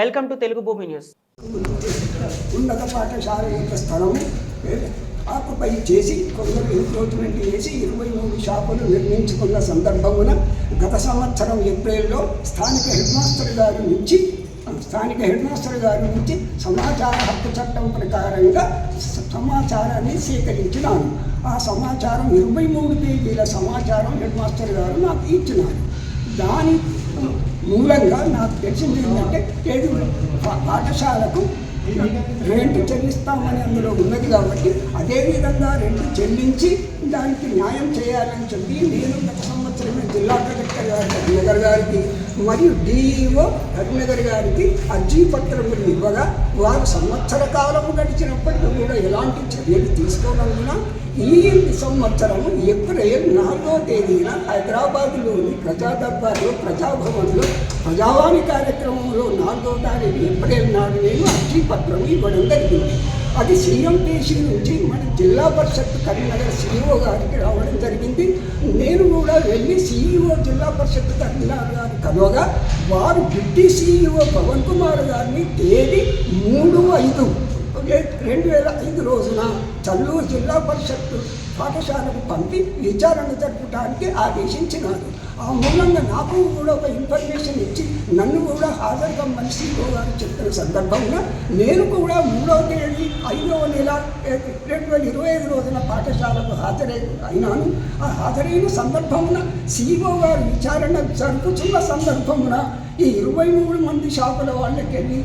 Welcome to Telugu భూమి news. ఉన్నత పాఠశాల యొక్క స్థలం ఆకుపై చేసి కొందరు ఎంక్రోచ్మెంట్ చేసి ఇరవై మూడు షాపులు నిర్మించుకున్న సందర్భమున గత సంవత్సరం ఏప్రిల్లో స్థానిక హెడ్ మాస్టర్ గారి నుంచి స్థానిక హెడ్ మాస్టర్ గారి నుంచి సమాచార హక్కు చట్టం ప్రకారంగా సమాచారాన్ని సేకరించినాను ఆ సమాచారం ఇరవై మూడు పేజీల సమాచారం హెడ్ మాస్టర్ గారు నాకు ఇచ్చినారు. దాని మూలంగా నాకు తెలిసింది ఏంటంటే ఏది పాఠశాలకు రెంట్ చెల్లిస్తామని అందులో ఉన్నది కాబట్టి అదేవిధంగా రెంట్ చెల్లించి దానికి న్యాయం చేయాలని చెప్పి నేను గత సంవత్సరమే జిల్లా కలెక్టర్ గారి కరీంనగర్ గారికి మరియు డిఈఓ కరీంనగర్ గారికి అర్జీ పత్రములు ఇవ్వగా వారు సంవత్సర కాలం గడిచినప్పటికీ కూడా ఎలాంటి చర్యలు తీసుకోగలిగినా ఈ సంవత్సరం ఏప్రిల్ నాలుగో తేదీన హైదరాబాద్లోని ప్రజాదర్బార్లో ప్రజాభవన్లో ప్రజావాణి కార్యక్రమంలో నాలుగో తారీఖు ఏప్రిల్ నాడు నేను అర్జీపత్రం ఇవ్వడం జరిగింది. అది సీఎంటీసీ నుంచి మన జిల్లా పరిషత్ కరీంనగర్ సీఈఓ గారికి రావడం జరిగింది. నేను కూడా వెళ్ళి సీఈఓ జిల్లా పరిషత్ కరీంనగర్ గారు కలవగా వారు డిప్యూటీ సీఈఓ పవన్ కుమార్ గారిని తేదీ మూడు ఐదు రెండు వేల ఐదు రోజున చల్లూరు జిల్లా పరిషత్తు పాఠశాలకు పంపి విచారణ జరపడానికి ఆదేశించినారు. ఆ మూలంగా నాకు కూడా ఒక ఇన్ఫర్మేషన్ ఇచ్చి నన్ను కూడా హాజరుగా మనిషి గారు చెప్పిన సందర్భంగా నేను కూడా మూడవ తేదీ ఐదవ నెల రెండు వేల ఇరవై ఐదు రోజున పాఠశాలకు హాజరై అయినాను. ఆ హాజరైన సందర్భమున సిఇఓ గారు విచారణ జరుపుతున్న సందర్భమున ఈ ఇరవై మూడు మంది షాపుల వాళ్ళకి వెళ్ళి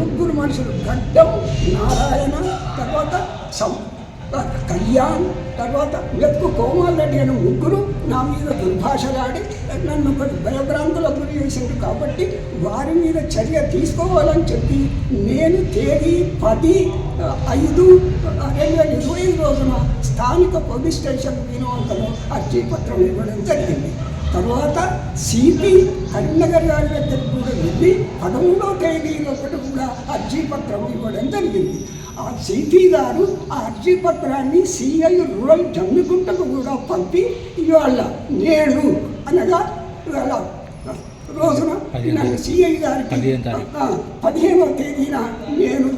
ముగ్గురు మనుషులు గడ్డం నారాయణ తర్వాత సం కళ్యాణ్ తర్వాత మెక్కు కోమారెడ్డి అని ముగ్గురు నా మీద దుర్భాషలాడి నన్ను కొన్ని భయభ్రాంతులకు గురి చేసింది కాబట్టి వారి మీద చర్య తీసుకోవాలని చెప్పి నేను తేదీ పది ఐదు రెండు వేల ఇరవై ఐదు రోజున స్థానిక పోలీస్ స్టేషన్ వినోదంలో అర్జీ పత్రం ఇవ్వడం జరిగింది. తర్వాత సిపి కరీంనగర్ గారి దగ్గరికి కూడా వెళ్ళి పదమూడో తేదీ ఒకటి కూడా అర్జీ పత్రం ఇవ్వడం జరిగింది. ఆ సిపి గారు ఆ అర్జీ పత్రాన్ని సిఐ రూరల్ జమ్మిగుంటకు కూడా పంపి ఇవాళ నేను అనగా ఇవాళ రోజున సిఐ గారికి పదిహేనవ తేదీన నేను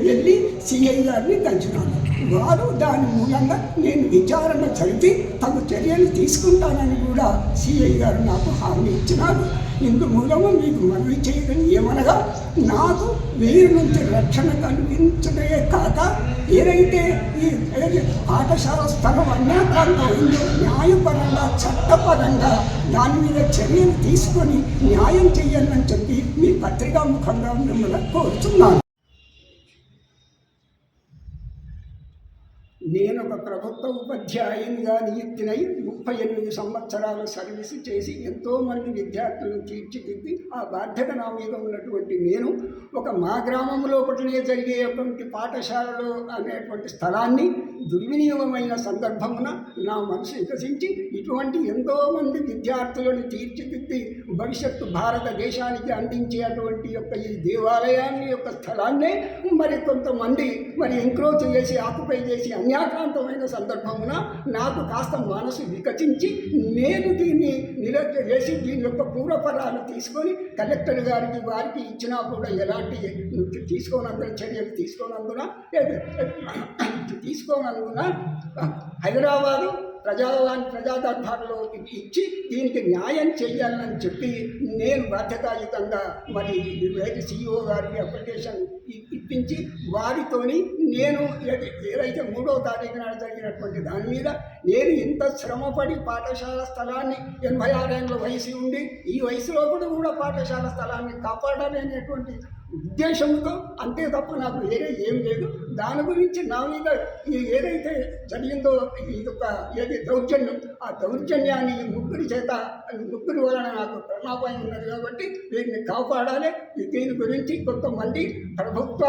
వెళ్ళి సిఐ గారిని కలిసినాను వారు దాని మూలంగా నేను విచారణ జరిపి తగు చర్యలు తీసుకుంటానని కూడా సిఐ గారు నాకు హామీ ఇచ్చినారు. ఇందు మూలము మీకు మనవి చేయడం ఏమనగా నాకు వీరి నుంచి రక్షణ కల్పించడమే కాక ఏదైతే ఈ పాఠశాల స్థలం అన్యాకాంతం ఉందో న్యాయపరంగా చట్టపరంగా దాని మీద చర్యలు తీసుకొని న్యాయం చేయాలని చెప్పి మీ పత్రికా ముఖంగా మిమ్మల్ని కోరుతున్నాను నేను ఒక ప్రభుత్వ ఉపాధ్యాయునిగా నియుక్తినై ముప్పై ఎనిమిది సంవత్సరాలు సర్వీసు చేసి ఎంతోమంది విద్యార్థులను తీర్చిదిద్ది ఆ బాధ్యత నా మీద ఉన్నటువంటి నేను ఒక మా గ్రామంలో ఒకటినే జరిగేటువంటి పాఠశాలలో అనేటువంటి స్థలాన్ని దుర్వినియోగమైన సందర్భమున నా మనసు వికసించి ఇటువంటి ఎంతోమంది విద్యార్థులను తీర్చిదిద్ది భవిష్యత్తు భారతదేశానికి అందించే అటువంటి యొక్క ఈ దేవాలయాన్ని యొక్క స్థలాన్నే మరి కొంతమంది మరి ఎంక్రోచ్ చేసి ఆకుపై చేసి అన్యాక్రాంతమైన సందర్భమున నాకు కాస్త మనసు వికసించి నేను దీన్ని నిరజ్జ చేసి దీని యొక్క పూర్వపరాలు తీసుకొని కలెక్టర్ గారికి వారికి ఇచ్చినా కూడా ఎలాంటి తీసుకోనందున చర్యలు తీసుకోనందున తీసుకోనందున హైదరాబాదు ప్రజావాణి ప్రజా ఇచ్చి దీనికి న్యాయం చేయాలని చెప్పి నేను బాధ్యతాయుతంగా మరి రైతు సిఇఓ గారికి అప్లికేషన్ ఇప్పించి వారితోని నేను ఏదైతే మూడో తారీఖు నాడు జరిగినటువంటి దాని మీద నేను ఇంత శ్రమపడి పాఠశాల స్థలాన్ని ఎనభై ఆరేళ్ళ వయసు ఉండి ఈ వయసులో కూడా కూడా పాఠశాల స్థలాన్ని కాపాడాలనేటువంటి ఉద్దేశంతో అంతే తప్ప నాకు వేరే ఏం లేదు. దాని గురించి నా మీద ఈ ఏదైతే జరిగిందో ఇది ఒక ఏది దౌర్జన్యం ఆ దౌర్జన్యాన్ని ఈ ముగ్గురి చేత ముగ్గురి వలన నాకు ప్రణాపాయం ఉన్నది కాబట్టి వీటిని కాపాడాలి. దీని గురించి కొంతమంది ప్రభుత్వ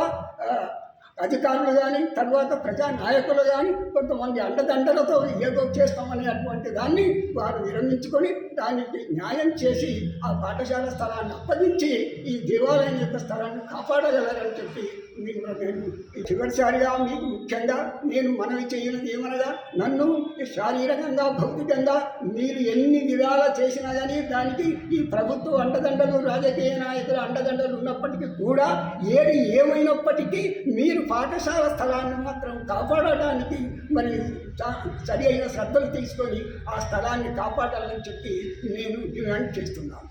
అధికారులు కానీ తర్వాత ప్రజా నాయకులు కానీ కొంతమంది అండదండలతో ఏదో చేస్తామని అటువంటి దాన్ని వారు విరమించుకొని దానికి న్యాయం చేసి ఆ పాఠశాల స్థలాన్ని అప్పగించి ఈ దేవాలయం యొక్క స్థలాన్ని కాపాడగలరని చెప్పి మీకు చివరిసారిగా మీకు ముఖ్యంగా నేను మనవి చేయనది ఏమనగా నన్ను శారీరకంగా భౌతికంగా మీరు ఎన్ని విధాలా చేసినా కానీ దానికి ఈ ప్రభుత్వ అండదండలు రాజకీయ నాయకుల అండదండలు ఉన్నప్పటికీ కూడా ఏది ఏమైనప్పటికీ మీరు పాఠశాల స్థలాన్ని మాత్రం కాపాడడానికి మరి సరి అయిన శ్రద్ధలు తీసుకొని ఆ స్థలాన్ని కాపాడాలని చెప్పి నేను డిమాండ్ చేస్తున్నాను.